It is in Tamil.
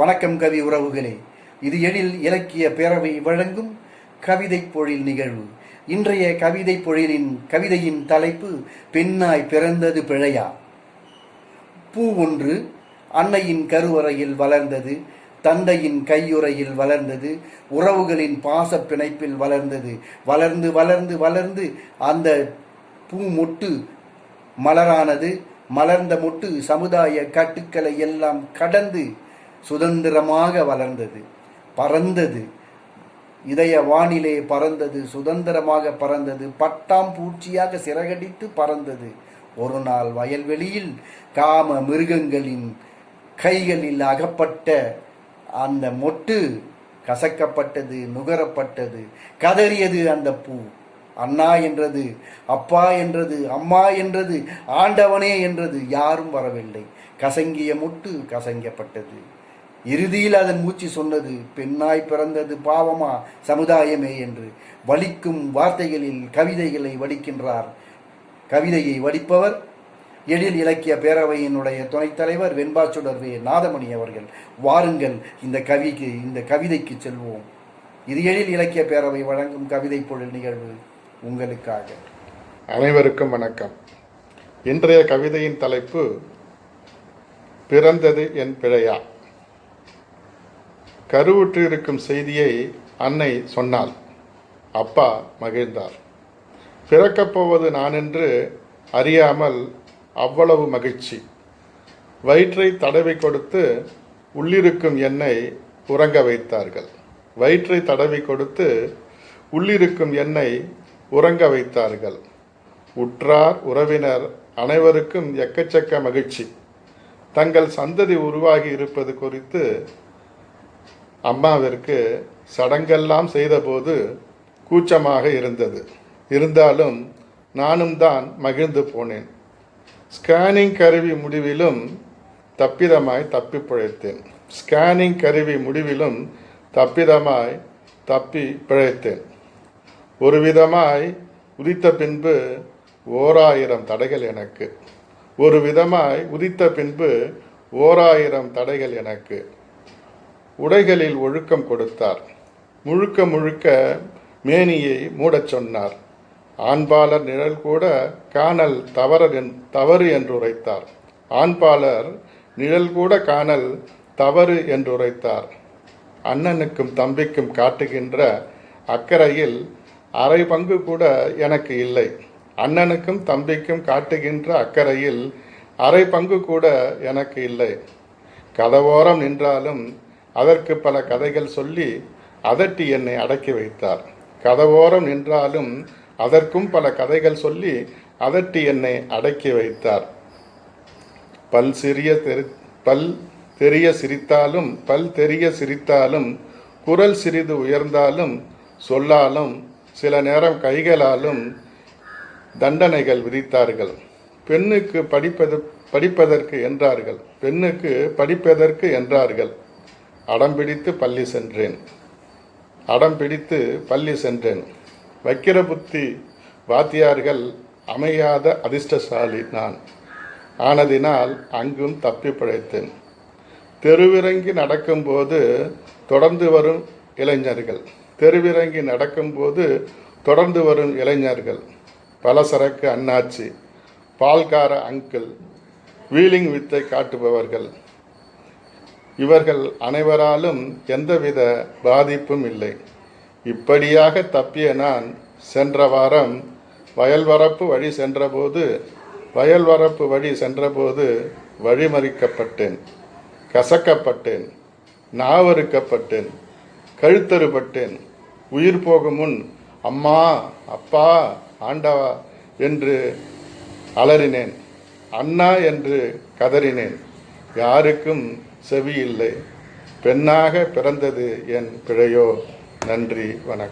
வணக்கம் கவி உறவுகளே. இது எழில் இலக்கிய பேரவை வழங்கும் கவிதை பொழில் நிகழ்வு. இன்றைய கவிதை பொழிலின் கவிதையின் தலைப்பு பெண்ணாய் பிறந்தது பிழையா? பூ ஒன்று அன்னையின் கருவறையில் வளர்ந்தது தந்தையின் கையுறையில் வளர்ந்தது உறவுகளின் பாச பிணைப்பில் வளர்ந்தது. வளர்ந்து வளர்ந்து வளர்ந்து அந்த பூ மொட்டு மலரானது. மலர்ந்த மொட்டு சமுதாய கட்டுக்களை எல்லாம் கடந்து சுதந்திரமாக வளர்ந்தது பறந்தது. இதய வானிலே பறந்தது சுதந்திரமாக பறந்தது. பட்டாம் பூச்சியாக சிறகடித்து பறந்தது. ஒரு நாள் வயல்வெளியில் காம மிருகங்களின் கைகளில் அகப்பட்ட அந்த மொட்டு கசக்கப்பட்டது நுகரப்பட்டது. கதறியது அந்த பூ. அண்ணா என்றது அப்பா என்றது அம்மா என்றது ஆண்டவனே என்றது யாரும் வரவில்லை. கசங்கிய முட்டு கசங்கப்பட்டது. இறுதியில் அதன் மூச்சு சொன்னது பெண்ணாய் பிறந்தது பாவமா சமுதாயமே என்று வலிக்கும் வார்த்தைகளில் கவிதைகளை வடிக்கின்றார். கவிதையை வடிப்பவர் எழில் இலக்கிய பேரவையினுடைய துணைத் தலைவர் வெண்பாச்சுடர் வே. நாதமணி அவர்கள். வாருங்கள் இந்த கவிக்கு இந்த கவிதைக்கு செல்வோம். இது எழில் இலக்கிய பேரவை வழங்கும் கவிதை பொருள் நிகழ்வு உங்களுக்காக. அனைவருக்கும் வணக்கம். இன்றைய கவிதையின் தலைப்பு பிறந்தது என் பிழையா? கருவுற்று இருக்கும் செய்தியை அன்னை சொன்னாள். அப்பா மகிழ்ந்தார். பிறக்கப் போவது நான் என்று அறியாமல் அவ்வளவு மகிழ்ச்சி. வயிற்றை தடவி கொடுத்து உள்ளிருக்கும் எண்ணெய் உறங்க வைத்தார்கள். வயிற்றை தடவி கொடுத்து உள்ளிருக்கும் எண்ணெய் உறங்க வைத்தார்கள். உற்றார் உறவினர் அனைவருக்கும் எக்கச்சக்க மகிழ்ச்சி. தங்கள் சந்ததி உருவாகி இருப்பது குறித்து அம்மாவிற்கு சடங்கெல்லாம் செய்தபோது கூச்சமாக இருந்தது. இருந்தாலும் நானும் தான் மகிழ்ந்து போனேன். ஸ்கேனிங் கருவி முடிவிலும் தப்பிதமாய் தப்பி பிழைத்தேன். ஸ்கேனிங் கருவி முடிவிலும் தப்பிதமாய் தப்பி பிழைத்தேன். ஒரு விதமாய் உதித்த பின்பு ஓராயிரம் தடைகள் எனக்கு. ஒரு விதமாய் உதித்த பின்பு ஓராயிரம் தடைகள் எனக்கு. உடைகளில் ஒழுக்கம் கொடுத்தார். முழுக்க முழுக்க மேனியை மூடச் சொன்னார். ஆண்பாளர் நிழல் கூட காணல் தவறு என் தவறு என்று உரைத்தார் ஆண்பாளர் நிழல் கூட காணல் தவறு என்று உரைத்தார் அண்ணனுக்கும் தம்பிக்கும் காட்டுகின்ற அக்கறையில் அரை பங்கு கூட எனக்கு இல்லை. அண்ணனுக்கும் தம்பிக்கும் காட்டுகின்ற அக்கறையில் அரை பங்கு கூட எனக்கு இல்லை. கதவோரம் நின்றாலும் அதற்கு பல கதைகள் சொல்லி அதட்டி என்னை அடக்கி வைத்தார். கதவோரம் நின்றாலும் அதற்கும் பல கதைகள் சொல்லி அதட்டி என்னை அடக்கி வைத்தார். பல் சிறிய தெரி பல் தெரிய சிரித்தாலும் பல் தெரிய சிரித்தாலும் குரல் சிறிது உயர்ந்தாலும் சொல்லாலும் சில நேரம் கைகளாலும் தண்டனைகள் விதித்தார்கள். பெண்ணுக்கு படிப்பது படிப்பதற்கு என்றார்கள். பெண்ணுக்கு படிப்பதற்கு என்றார்கள். அடம் பிடித்து பள்ளி சென்றேன். அடம் பிடித்து பள்ளி சென்றேன். வக்கிர புத்தி வாத்தியார்கள் அமையாத அதிர்ஷ்டசாலி நான். ஆனதினால் அங்கும் தப்பி பிழைத்தேன். தெருவிறங்கி நடக்கும்போது தொடர்ந்து வரும் இளைஞர்கள். தெருவிறங்கி நடக்கும்போது தொடர்ந்து வரும் இளைஞர்கள். பலசரக்கு அண்ணாச்சி பால்கார அங்கிள் வீலிங் வித்தை காட்டுபவர்கள். இவர்கள் அனைவராலும் எந்தவித பாதிப்பும் இல்லை. இப்படியாக தப்பிய நான் சென்ற வாரம் வயல்வரப்பு வழி சென்றபோது வயல்வரப்பு வழி சென்றபோது வழிமறிக்கப்பட்டேன் கசக்கப்பட்டேன் நாவறுக்கப்பட்டேன் கழுத்தறுபட்டேன் உயிர் போகும் முன் அம்மா அப்பா ஆண்டவா என்று அலறினேன் அண்ணா என்று கதறினேன். யாருக்கும் செவி இல்லை பெண்ணாக பிறந்தது என் பிழையோ. நன்றி வணக்கம்.